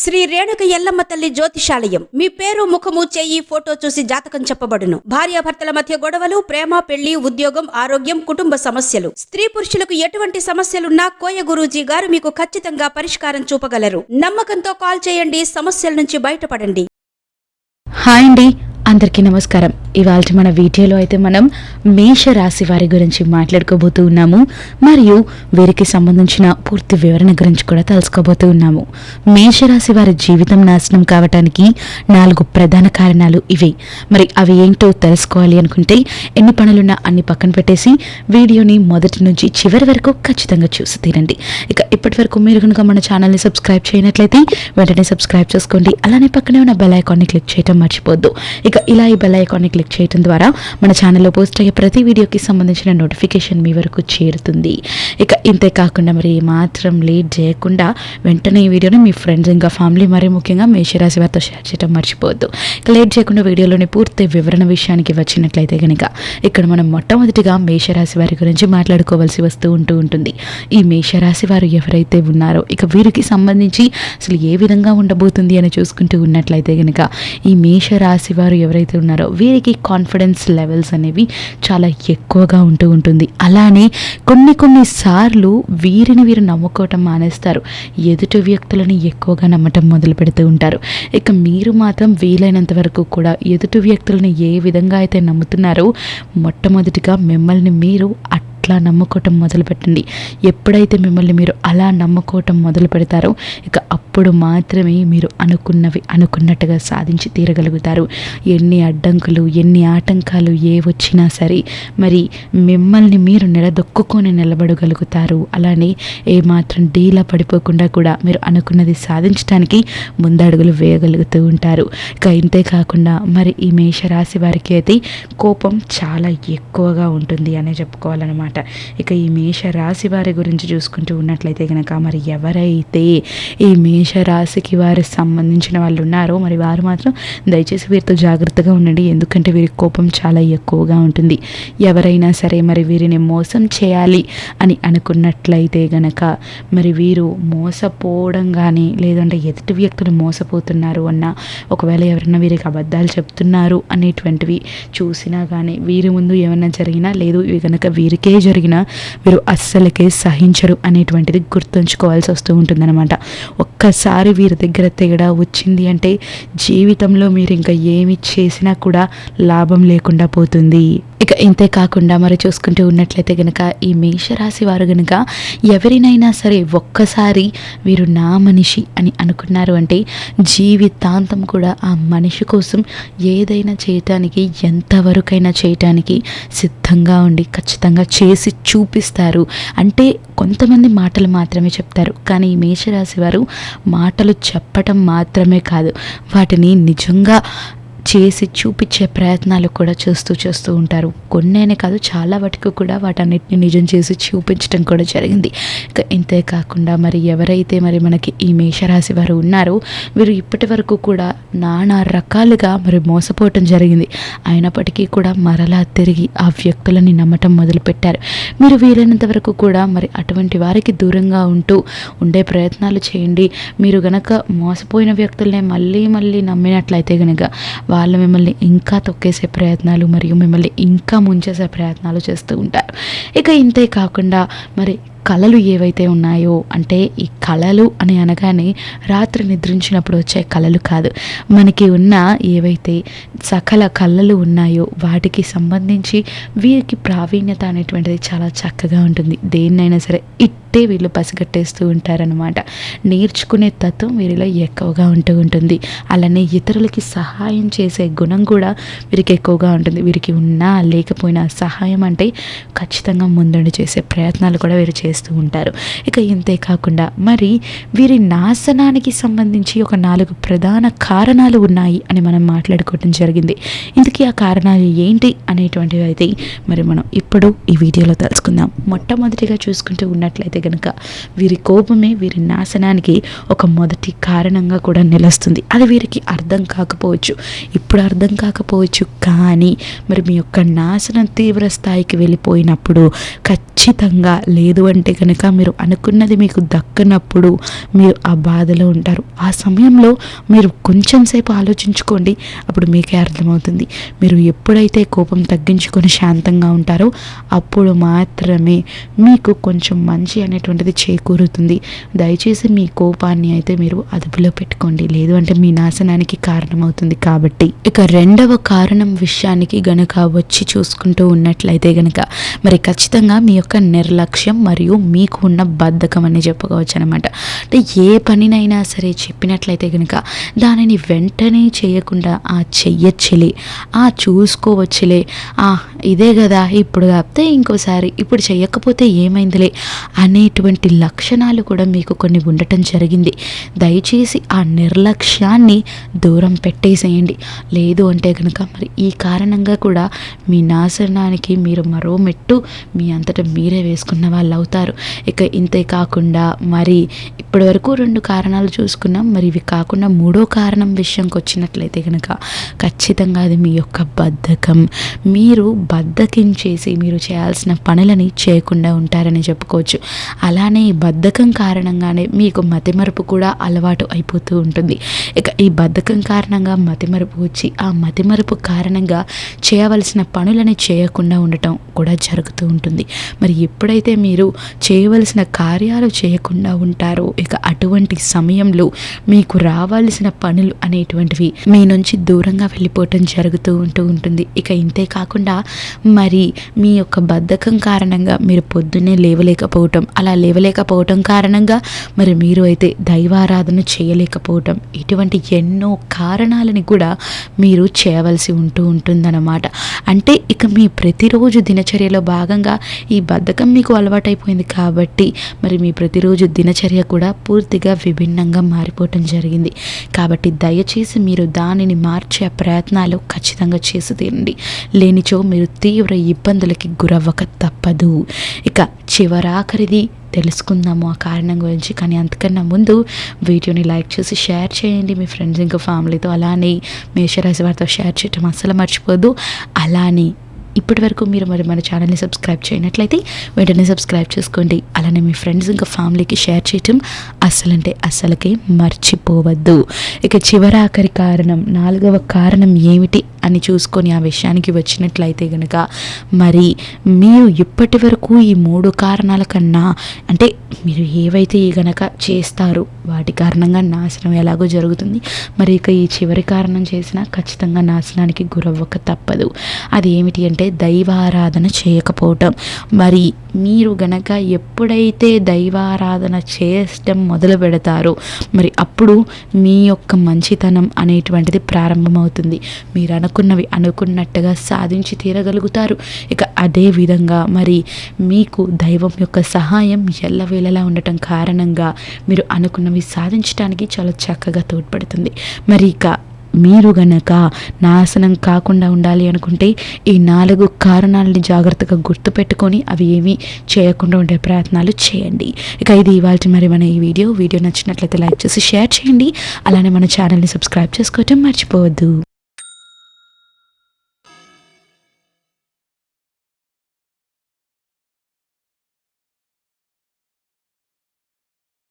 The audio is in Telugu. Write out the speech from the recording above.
శ్రీ రేణుక ఎల్లమ్మ తల్లి జ్యోతిషాలయం. మీ పేరు ముఖము చేయి ఫోటో చూసి జాతకం చెప్పబడును. భార్యాభర్తల మధ్య గొడవలు ప్రేమ పెళ్ళి ఉద్యోగం ఆరోగ్యం కుటుంబ సమస్యలు. స్త్రీ పురుషులకు ఎటువంటి సమస్యలున్నా కోయ గురూజీ గారు మీకు ఖచ్చితంగా పరిష్కారం చూపగలరు. నమ్మకంతో కాల్ చేయండి సమస్యల నుంచి బయటపడండి. హాయ్ అండి. అందరికీ నమస్కారం. ఇవాళ మన వీడియోలో అయితే మనం మేష రాశి వారి గురించి మాట్లాడుకోబోతూ ఉన్నాము. మరియు వీరికి సంబంధించిన పూర్తి వివరణ గురించి కూడా తెలుసుకోబోతూ ఉన్నాము. మేషరాశి వారి జీవితం నాశనం కావటానికి నాలుగు ప్రధాన కారణాలు ఇవి. మరి అవి ఏంటో తెలుసుకోవాలి అనుకుంటే ఎన్ని పనులున్నా అన్ని పక్కన పెట్టేసి వీడియోని మొదటి నుంచి చివరి వరకు ఖచ్చితంగా చూసి తీరండి. ఇక ఇప్పటి వరకు మీరు కనుక మన ఛానల్ని సబ్స్క్రైబ్ చేయనట్లయితే వెంటనే సబ్స్క్రైబ్ చేసుకోండి. అలానే పక్కనే ఉన్న బెల్ ఐకాన్ని క్లిక్ చేయడం మర్చిపోద్దు. ఇక ఇలా ఈ బెల్ ఐకాన్ని క్లిక్ చేయడం ద్వారా మన ఛానల్లో పోస్ట్ అయ్యే ప్రతి వీడియోకి సంబంధించిన నోటిఫికేషన్ మీ వరకు చేరుతుంది. ఇక ఇంతే కాకుండా మరి మాత్రం లేట్ చేయకుండా వెంటనే ఈ వీడియోని మీ ఫ్రెండ్స్ ఇంకా ఫ్యామిలీ మరీ ముఖ్యంగా మేషరాశి వారితో షేర్ చేయడం మర్చిపోవద్దు. ఇక లేట్ చేయకుండా వీడియోలోని పూర్తి వివరణ విషయానికి వచ్చినట్లయితే కనుక ఇక్కడ మనం మొట్టమొదటిగా మేషరాశి వారి గురించి మాట్లాడుకోవాల్సి వస్తూ ఉంటూ ఉంటుంది. ఈ మేషరాశి వారు ఎవరైతే ఉన్నారో ఇక వీరికి సంబంధించి అసలు ఏ విధంగా ఉండబోతుంది అని చూసుకుంటూ ఉన్నట్లయితే కనుక ఈ మేషరాశి వారు ఎవరైతే ఉన్నారో వీరికి కాన్ఫిడెన్స్ లెవెల్స్ అనేవి చాలా ఎక్కువగా ఉంటూ ఉంటుంది. అలానే కొన్ని కొన్ని సార్లు వీరిని వీరు నమ్ముకోవటం మానేస్తారు. ఎదుటి వ్యక్తులని ఎక్కువగా నమ్మటం మొదలు పెడుతూ ఉంటారు. ఇక మీరు మాత్రం వీలైనంత వరకు కూడా ఎదుటి వ్యక్తులని ఏ విధంగా అయితే నమ్ముతున్నారో మొట్టమొదటిగా మిమ్మల్ని మీరు అట్లా నమ్ముకోవటం మొదలు పెట్టండి ఎప్పుడైతే మిమ్మల్ని మీరు అలా నమ్ముకోవటం మొదలు పెడతారో ఇక అప్పుడు మాత్రమే మీరు అనుకున్నవి అనుకున్నట్టుగా సాధించి తీరగలుగుతారు. ఎన్ని అడ్డంకులు ఎన్ని ఆటంకాలు ఏ వచ్చినా సరే మరి మిమ్మల్ని మీరు నిలదొక్కుకొని నిలబడగలుగుతారు. అలానే ఏమాత్రం డీలా పడిపోకుండా కూడా మీరు అనుకున్నది సాధించడానికి ముందడుగులు వేయగలుగుతూ ఉంటారు. ఇక ఇంతే కాకుండా మరి ఈ మేషరాశి వారికి అయితే కోపం చాలా ఎక్కువగా ఉంటుంది అనే చెప్పుకోవాలన్నమాట. ఇక ఈ మేష రాశి వారి గురించి చూసుకుంటూ ఉన్నట్లయితే కనుక మరి ఎవరైతే ఈ మేష రాశికి వారి సంబంధించిన వాళ్ళు ఉన్నారో మరి వారు మాత్రం దయచేసి వీరితో జాగ్రత్తగా ఉండండి. ఎందుకంటే వీరి కోపం చాలా ఎక్కువగా ఉంటుంది. ఎవరైనా సరే మరి వీరిని మోసం చేయాలి అని అనుకున్నట్లయితే గనక మరి వీరు మోసపోవడం కానీ లేదంటే ఎదుటి వ్యక్తులు మోసపోతున్నారు అన్న ఒకవేళ ఎవరైనా వీరికి అబద్ధాలు చెప్తున్నారు అనేటువంటివి చూసినా కానీ వీరి ముందు ఏమైనా జరిగినా లేదు. ఇవి కనుక వీరికే జరిగినా వీరు అస్సలకే సహించరు అనేటువంటిది గుర్తుంచుకోవాల్సి వస్తూ ఉంటుందన్నమాట. ఒక్కసారి వీరి దగ్గర తేడా వచ్చింది అంటే జీవితంలో మీరు ఇంకా ఏమి చేసినా కూడా లాభం లేకుండా పోతుంది. ఇక ఇంతే కాకుండా మరి చూసుకుంటూ ఉన్నట్లయితే గనక ఈ మేషరాశి వారు గనక ఎవరినైనా సరే ఒక్కసారి వీరు నా మనిషి అని అనుకున్నారు అంటే జీవితాంతం కూడా ఆ మనిషి కోసం ఏదైనా చేయటానికి ఎంతవరకైనా చేయటానికి సిద్ధంగా ఉండి ఖచ్చితంగా చేసి చూపిస్తారు. అంటే కొంతమంది మాటలు మాత్రమే చెప్తారు. కానీ ఈ మేషరాశి వారు మాటలు చెప్పటం మాత్రమే కాదు. వాటిని నిజంగా చేసి చూపించే ప్రయత్నాలు కూడా చేస్తూ చేస్తూ ఉంటారు. కొన్నేనే కాదు చాలా వాటికి కూడా వాటన్నిటిని నిజం చేసి చూపించడం కూడా జరిగింది. ఇక ఇంతే కాకుండా మరి ఎవరైతే మరి మనకి ఈ మేషరాశి వారు ఉన్నారో వీరు ఇప్పటి వరకు కూడా నానా రకాలుగా మరి మోసపోవటం జరిగింది. అయినప్పటికీ కూడా మరలా తిరిగి ఆ వ్యక్తులని నమ్మటం మొదలుపెట్టారు. మీరు వీలైనంత వరకు కూడా మరి అటువంటి వారికి దూరంగా ఉంటూ ఉండే ప్రయత్నాలు చేయండి. మీరు గనక మోసపోయిన వ్యక్తులనే మళ్ళీ మళ్ళీ నమ్మినట్లయితే గనక వాళ్ళు మిమ్మల్ని ఇంకా తొక్కేసే ప్రయత్నాలు మరియు మిమ్మల్ని ఇంకా ముంచేసే ప్రయత్నాలు చేస్తూ ఉంటారు. ఇక ఇంతే కాకుండా మరి కళలు ఏవైతే ఉన్నాయో అంటే ఈ కళలు అని అనగానే రాత్రి నిద్రించినప్పుడు వచ్చే కళలు కాదు. మనకి ఉన్న ఏవైతే సకల కళలు ఉన్నాయో వాటికి సంబంధించి వీరికి ప్రావీణ్యత అనేటువంటిది చాలా చక్కగా ఉంటుంది. దేన్నైనా సరే ఇట్టే వీళ్ళు పసిగట్టేస్తూ ఉంటారనమాట నేర్చుకునే తత్వం వీరిలో ఎక్కువగా ఉంటూ ఉంటుంది. అలానే ఇతరులకి సహాయం చేసే గుణం కూడా వీరికి ఎక్కువగా ఉంటుంది. వీరికి ఉన్నా లేకపోయినా సహాయం అంటే ఖచ్చితంగా ముందుండి చేసే ప్రయత్నాలు కూడా వీరు చేస్తారు. చేస్తూ ఉంటారు. ఇక ఇంతే కాకుండా మరి వీరి నాశనానికి సంబంధించి ఒక నాలుగు ప్రధాన కారణాలు ఉన్నాయి అని మనం మాట్లాడుకోవడం జరిగింది. ఇందుకీ ఆ కారణాలు ఏంటి అనేటువంటివి అయితే మరి మనం ఇప్పుడు ఈ వీడియోలో తెలుసుకుందాం. మొట్టమొదటిగా చూసుకుంటూ ఉన్నట్లయితే కనుక వీరి కోపమే వీరి నాశనానికి ఒక మొదటి కారణంగా కూడా నిలుస్తుంది. అది వీరికి అర్థం కాకపోవచ్చు. ఇప్పుడు అర్థం కాకపోవచ్చు కానీ మరి మీ యొక్క నాశనం తీవ్ర స్థాయికి వెళ్ళిపోయినప్పుడు ఖచ్చితంగా లేదు అంటే అంటే కనుక మీరు అనుకున్నది మీకు దక్కనప్పుడు మీరు ఆ బాధలో ఉంటారు. ఆ సమయంలో మీరు కొంచెం సేపు ఆలోచించుకోండి. అప్పుడు మీకే అర్థమవుతుంది. మీరు ఎప్పుడైతే కోపం తగ్గించుకొని శాంతంగా ఉంటారో అప్పుడు మాత్రమే మీకు కొంచెం మంచి అనేటువంటిది చేకూరుతుంది. దయచేసి మీ కోపాన్ని అయితే మీరు అదుపులో పెట్టుకోండి. లేదు అంటే మీ నాశనానికి కారణమవుతుంది కాబట్టి. ఇక రెండవ కారణం విషయానికి గనుక వచ్చి చూసుకుంటూ ఉన్నట్లయితే గనుక మరి ఖచ్చితంగా మీ యొక్క నిర్లక్ష్యం మరియు మీకు ఉన్న బద్ధకం అని చెప్పుకోవచ్చు అనమాట ఏ పనినైనా సరే చెప్పినట్లయితే కనుక దానిని వెంటనే చేయకుండా ఆ చెయ్యొచ్చులే ఆ చూసుకోవచ్చులే. ఆ ఇదే కదా ఇప్పుడు కాకపోతే ఇంకోసారి ఇప్పుడు చెయ్యకపోతే ఏమైందిలే అనేటువంటి లక్షణాలు కూడా మీకు కొన్ని ఉండటం జరిగింది. దయచేసి ఆ నిర్లక్ష్యాన్ని దూరం పెట్టేసేయండి. లేదు అంటే కనుక మరి ఈ కారణంగా కూడా మీ నాశనానికి మీరు మరో మెట్టు మీ అంతటా మీరే వేసుకున్న వాళ్ళు అవుతారు ఇక ఇంతే కాకుండా మరి ఇప్పుడు ఇప్పటి వరకు రెండు కారణాలు చూసుకున్నాం. మరి ఇవి కాకుండా మూడో కారణం విషయంకి వచ్చినట్లయితే కనుక ఖచ్చితంగా అది మీ యొక్క బద్ధకం. మీరు బద్ధకించేసి మీరు చేయాల్సిన పనులని చేయకుండా ఉంటారని చెప్పుకోవచ్చు. అలానే ఈ బద్ధకం కారణంగానే మీకు మతిమరుపు కూడా అలవాటు అయిపోతూ ఉంటుంది. ఇక ఈ బద్ధకం కారణంగా మతిమరుపు వచ్చి ఆ మతిమరుపు కారణంగా చేయవలసిన పనులని చేయకుండా ఉండటం కూడా జరుగుతూ ఉంటుంది. మరి ఎప్పుడైతే మీరు చేయవలసిన కార్యాలు చేయకుండా ఉంటారో ఇక అటువంటి సమయంలో మీకు రావాల్సిన పనులు అనేటువంటివి మీ నుంచి దూరంగా వెళ్ళిపోవటం జరుగుతూ ఉంటూ ఉంటుంది. ఇక ఇంతే కాకుండా మరి మీ యొక్క బద్ధకం కారణంగా మీరు పొద్దున్నే లేవలేకపోవటం అలా లేవలేకపోవటం కారణంగా మరి మీరు అయితే దైవారాధన చేయలేకపోవటం ఇటువంటి ఎన్నో కారణాలని కూడా మీరు చేయవలసి ఉంటూ ఉంటుందన్నమాట. అంటే ఇక మీ ప్రతిరోజు దినచర్యలో భాగంగా ఈ బద్ధకం మీకు అలవాటైపోయింది కాబట్టి మరి మీ ప్రతిరోజు దినచర్య కూడా పూర్తిగా విభిన్నంగా మారిపోవటం జరిగింది. కాబట్టి దయచేసి మీరు దానిని మార్చే ప్రయత్నాలు ఖచ్చితంగా చేసి తీరండి. లేనిచో మీరు తీవ్ర ఇబ్బందులకి గురవ్వక తప్పదు. ఇక చివరాఖరిది తెలుసుకుందాము ఆ కారణం గురించి. కానీ అంతకన్నా ముందు వీడియోని లైక్ చేసి షేర్ చేయండి మీ ఫ్రెండ్స్ ఇంకా ఫ్యామిలీతో. అలానే మేషరాశి వారితో షేర్ చేయటం అస్సలు మర్చిపోద్దు అలానే ఇప్పటి వరకు మీరు మరి మన ఛానల్ని సబ్స్క్రైబ్ చేయనట్లయితే వెంటనే సబ్స్క్రైబ్ చేసుకోండి. అలానే మీ ఫ్రెండ్స్ ఇంకా ఫ్యామిలీకి షేర్ చేయటం అస్సలంటే అస్సలకే మర్చిపోవద్దు. ఇక చివరాఖరి కారణం నాలుగవ కారణం ఏమిటి అని చూసుకొని ఆ విషయానికి వచ్చినట్లయితే గనక మరి మీరు ఇప్పటి వరకు ఈ మూడు కారణాల కన్నా అంటే మీరు ఏవైతే ఈ గనక చేస్తారో వాటి కారణంగా నాశనం ఎలాగో జరుగుతుంది. మరి ఇక ఈ చివరి కారణం చేసినా ఖచ్చితంగా నాశనానికి గురవ్వక తప్పదు. అది ఏమిటి అంటే దైవారాధన చేయకపోవటం. మరి మీరు గనక ఎప్పుడైతే దైవారాధన చేయటం మొదలు పెడతారో మరి అప్పుడు మీ యొక్క మంచితనం అనేటువంటిది ప్రారంభమవుతుంది. మీరు అనుకు అనుకున్నవి అనుకున్నట్టుగా సాధించి తీరగలుగుతారు. ఇక అదే విధంగా మరి మీకు దైవం యొక్క సహాయం ఎల్లవేళలా ఉండటం కారణంగా మీరు అనుకున్నవి సాధించడానికి చాలా చక్కగా తోడ్పడుతుంది. మరి ఇక మీరు గనక నాశనం కాకుండా ఉండాలి అనుకుంటే ఈ నాలుగు కారణాలని జాగ్రత్తగా గుర్తుపెట్టుకొని అవి ఏమీ చేయకుండా ఉండే ప్రయత్నాలు చేయండి. ఇక ఇది ఇవాళ మరి మన ఈ వీడియో. వీడియో నచ్చినట్లయితే లైక్ చేసి షేర్ చేయండి. అలానే మన ఛానల్ని సబ్స్క్రైబ్ చేసుకోవటం మర్చిపోవద్దు.